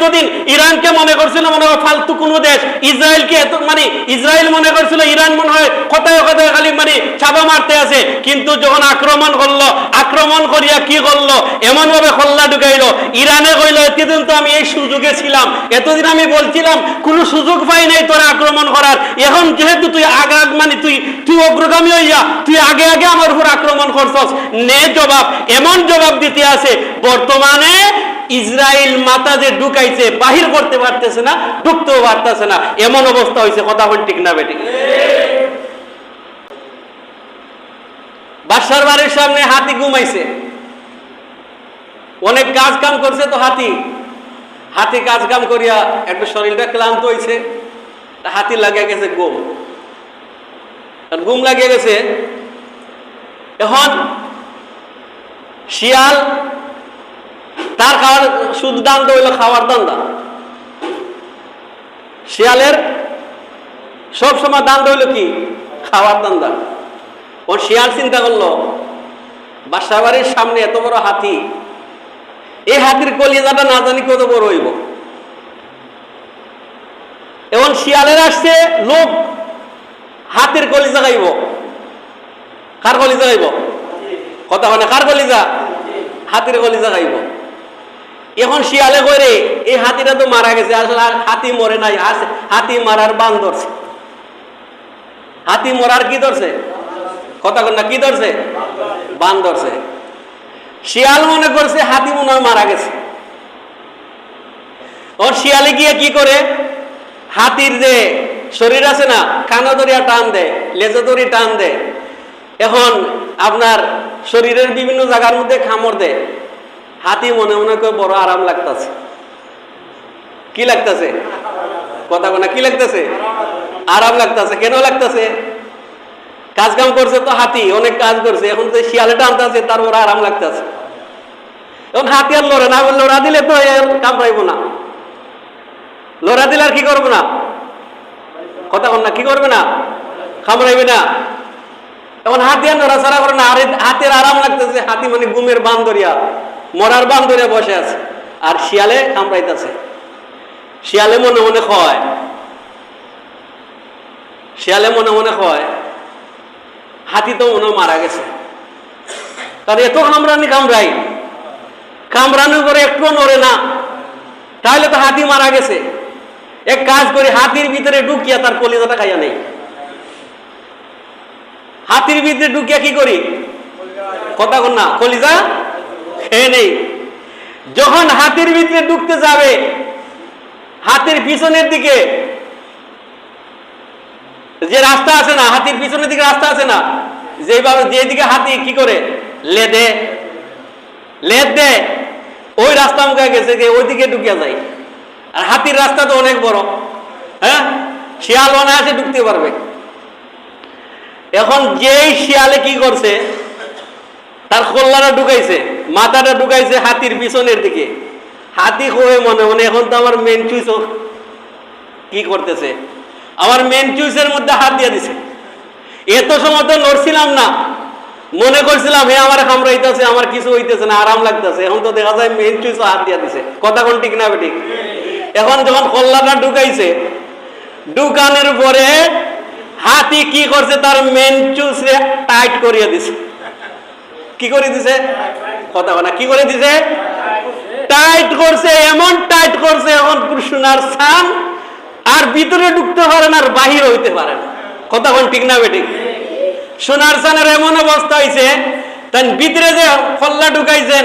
এতদিন ইরানকে মনে করছিল মনে হয় ফালতু কোনো দেশ। ইসরায়েলকে এত মানে ইসরায়েল মনে করছিল ইরান মনে হয় কোথায় কোথায় খালি মানে চাপা মারতে আছে। কিন্তু যখন আক্রমণ করল, আক্রমণ করিয়া কি করল? এমন ভাবে খল্লা ঢুকাইলো। ইরানে কইল, এতদিন তো আমি এই সুযোগে ছিলাম। এতদিন আমি বলছিলাম, কোনো সুযোগ পাই নাই তোরা আক্রমণ করার। এখন যেহেতু তুই আগ আগ মানে তুই তুই অগ্রগামী হইয়া, তুই আগে আগে আমার উপর আক্রমণ করছস। নে জবাব, এমন জবাব দিতে আছে, বর্তমানে ইসরায়েল মাথা যে ঢুকাইছে, বাহির করতে পারতেছে না, ঢুকতেও পারতেছে না। এমন অবস্থা হয়েছে, কথা বল ঠিক না বেটি বাসার বাড়ির সামনে হাতি ঘুমাইছে। অনেক কাজ কাম করছে তো হাতি। হাতি কাজ কাম করিয়া একটু শরীরটা ক্লান্ত হয়েছে হাতি লাগিয়ে গেছে আর ঘুম লাগিয়ে গেছে। এখন শিয়াল তার খাওয়ার শুধু দান হইল খাওয়ার দান্দা শিয়ালের সব সময় দান হইল কি? খাওয়ার দান দান্দা ও শিয়াল চিন্তা করল বাসা বাড়ির সামনে এত বড় হাতি এই হাতির কলিজাটা না জানি কত বড় হইব। এখন শিয়ালের আসছে, লোক হাতির কলিজা খাইব। কার কলিজা খাইব? কথা মানে কার কলিজা? হাতির কলিজা খাইব। এখন শিয়ালে করে এই হাতিটা তো মারা গেছে, আসলে আর হাতি মরে নাই আস- হাতি মারার বান ধরছে। হাতি মরার কি ধরছে? কথা না, কি ধরছে? বান ধরছে। শিয়াল মনে করছে হাতি মনে হয় মারা গেছে। ওর শিয়ালে গিয়ে কি করে? হাতির যে শরীর আছে না, কানা দরিয়া টান দেয়, লেজে দড়ি টান দেয়। এখন আপনার শরীরের বিভিন্ন জায়গার মধ্যে খামর দেয়। হাতি মনে মনে করে বড় আরাম লাগতেছে। কি লাগতেছে? কথা বলা কি লাগতেছে? আরাম লাগতেছে। কেন লাগতেছে? কাজ কাম করছে তো হাতি, অনেক কাজ করছে। এখন তো শিয়ালে টানতে আছে তার ওরা আরাম লাগতেছে। এখন হাতি আর লড়ে না লড়া দিলে তো কামড়াইব না। লড়া দিলে আর কি করব না? কথা না, কি করবে না? কামড়াইবে না। এখন হাতি আর নড়াচড়া করে না হাতের আরাম লাগতেছে। হাতি মানে গুমের বান মরার বান ধরিয়া বসে আছে, আর শিয়ালে কামড়াইতেছে। শিয়ালে মনে মনে হয় শিয়ালে মনে মনে হয় হাতি তো মনে মারা গেছে। তাহলে এত কামড়ানি কামড়াই। কামড়ানো করে একটু নড়ে না। তাহলে তো হাতি মারা গেছে। এক কাজ করি, হাতির ভিতরে ঢুকিয়া তার কলিজাটা খাইয়া নেই। হাতির ভিতরে ঢুকিয়া কি করি? কথা কন না, কলিজা খেয়ে নেই। যখন হাতির ভিতরে ঢুকতে যাবে, হাতির পিছনের দিকে, যে রাস্তা আছে না, হাতির পিছনের দিকে রাস্তা আছে না যেভাবে যেদিকে হাতি কি করে, লেদে লেদ দে ওই রাস্তা মুখে গেছে যে ওইদিকে ঢুকিয়া যায়। আর হাতির রাস্তা তো অনেক বড় হ্যাঁ? শিয়াল অনায়াসে ঢুকতে পারবে। এখন যেই শিয়ালে কি করছে, তার কল্লাটা ঢুকাইছে। মাথাটা ঢুকাইছে হাতির পিছনের দিকে। হাতি হয়ে মনে মনে, এখন তো আমার মেন চুইস কি করতেছে? আমার মেন চুইসের মধ্যে হাত দিয়ে দিছে। এত সময় তো নড়ছিলাম না। মনে করছিলাম, হে, আমার কামড়াইতেছে, আমার কিছু হইতেছে না, আরাম লাগতেছে। এখন তো দেখা যায় মেন চুইস হাত দিয়ে দিছে। কথা কোন ঠিক না বেঠিক? এখন যখন কল্লাটা ঢুকাইছে, ঢুকানোর পরে হাতি কি করছে? তার মেন চুইসে টাইট করিয়ে দিছে। কি করে দিছে? কথা বলা। কি করে দিছে? টাইট করছে, এমন টাইট করছে এমন সোনার সান আর ভিতরে ঢুকতে পারে না, আর বাহির হইতে পারে না। কথা বল ঠিক না বেঠিক? সোনার সানের এমন অবস্থা হয়েছে তাই ভিতরে যে ফল্লা ঢুকাইছেন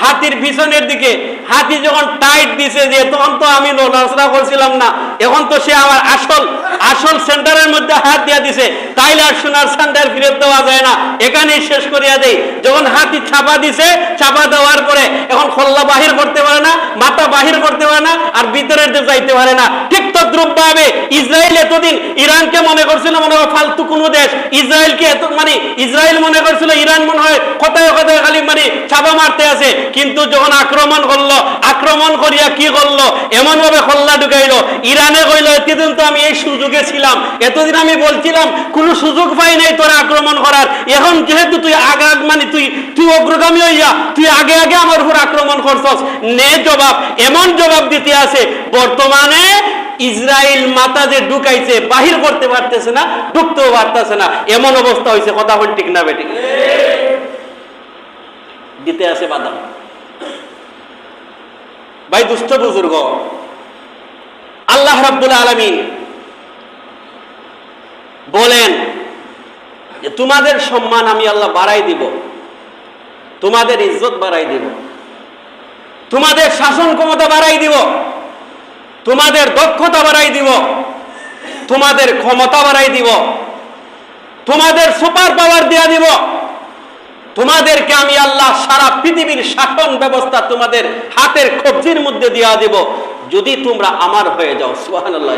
হাতির পিছনের দিকে। হাতি যখন টাইট দিছে যে তখন তো আমি নড়াচড়া করছিলাম না, এখন তো সে আমার আসল আসল সেন্টারের মধ্যে হাত দিয়া দিছে। তাইলে আর সোনার সেন্টার ফিরত দেওয়া যায় না। এখানেই শেষ করিয়া দেই। যখন হাতি ছাপা দিছে ছাপা দেওয়ার পরে এখন খোল্লা বাহির করতে পারে না, মাথা বাহির করতে পারে না, আর ভিতরের দিকে যাইতে পারে না। ঠিক তদ্রুপ ভাবে ইসরায়েল এতদিন ইরানকে মনে করছিল মনে হয় ফালতু কোনো দেশ। ইসরায়েলকে এত মানে ইসরায়েল মনে করছিল, ইরান মনে হয় কোথায় কোথায় খালি মানে ছাপা মারতে আছে। কিন্তু যখন আক্রমণ করল, আক্রমণ করিয়া কি করল? এমন ভাবে খল্লা ঢুকাইলো। ইরানে কইলো, এতদিন তো আমি এই সুযোগে ছিলাম, এতদিন আমি বলছিলাম, কোন সুযোগ পাই নাই তোরা আক্রমণ করার। এখন যেহেতু তুই আগে মানে তুই তুই অগ্রগামী হইয়া, তুই আগে আগে আমার উপর আক্রমণ করছস। নে জবাব, এমন জবাব দিতে আছে, বর্তমানে ইসরায়েল মাথা যে ঢুকাইছে, বাহির করতে পারতেছে না, ঢুকতেও পারতেছে না। এমন অবস্থা হয়েছে কথা বল ঠিক না বেঠিক দিতে আছে বাদাম ভাই, দুষ্ট বুজুর্গ। আল্লাহ রাব্বুল আলামিন বলেন যে, তোমাদের সম্মান আমি আল্লাহ বাড়াই দিব। তোমাদের ইজ্জত বাড়াই দিব। তোমাদের শাসন ক্ষমতা বাড়াই দিব। তোমাদের দক্ষতা বাড়াই দিব। তোমাদের ক্ষমতা বাড়াই দিব। তোমাদের সুপার পাওয়ার দেয়া দিব। তোমাদেরকে আমি আল্লাহ পৃথিবীর শাসন ব্যবস্থা তোমাদের হাতের কবজির মধ্যে দেওয়া দেব। যদি তোমরা আমার হয়ে যাও, সুবহানাল্লাহ।